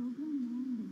overwhelmed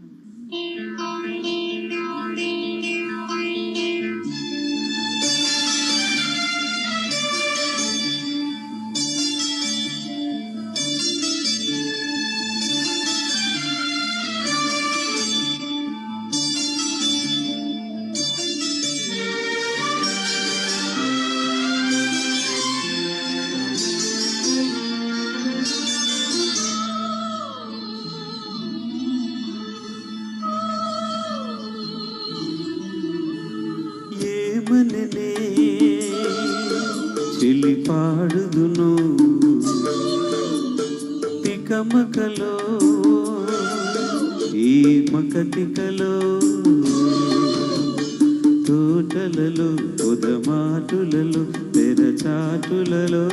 కమకలో ఈ మకతికలో తోటలలో ఉదమాటులలో పెరచాటులలో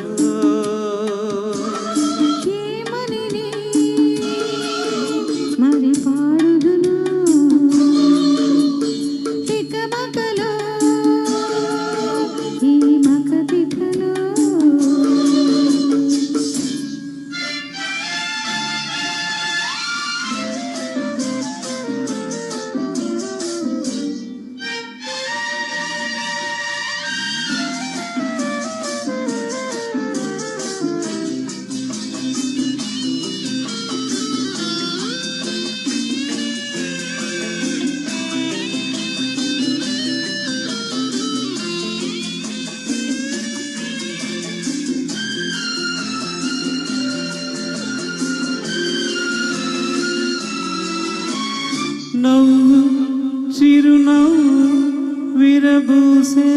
పూసే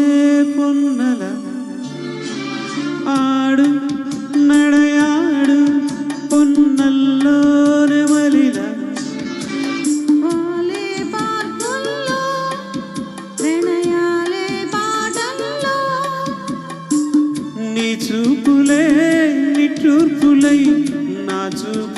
పొన్నల ఆడు నడయాడు పొన్నల్లో నెమలిల నీ చూపులే నిట్టూర్పులై నా చూపు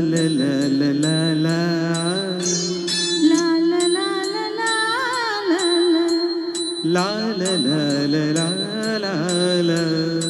la la la la la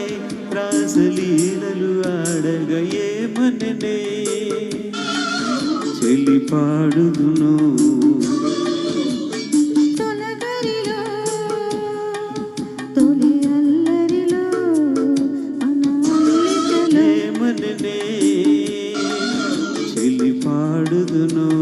రాసలీలలు ఆడగయేమననే చెలి పాడుదును. చెలి పాడుదును.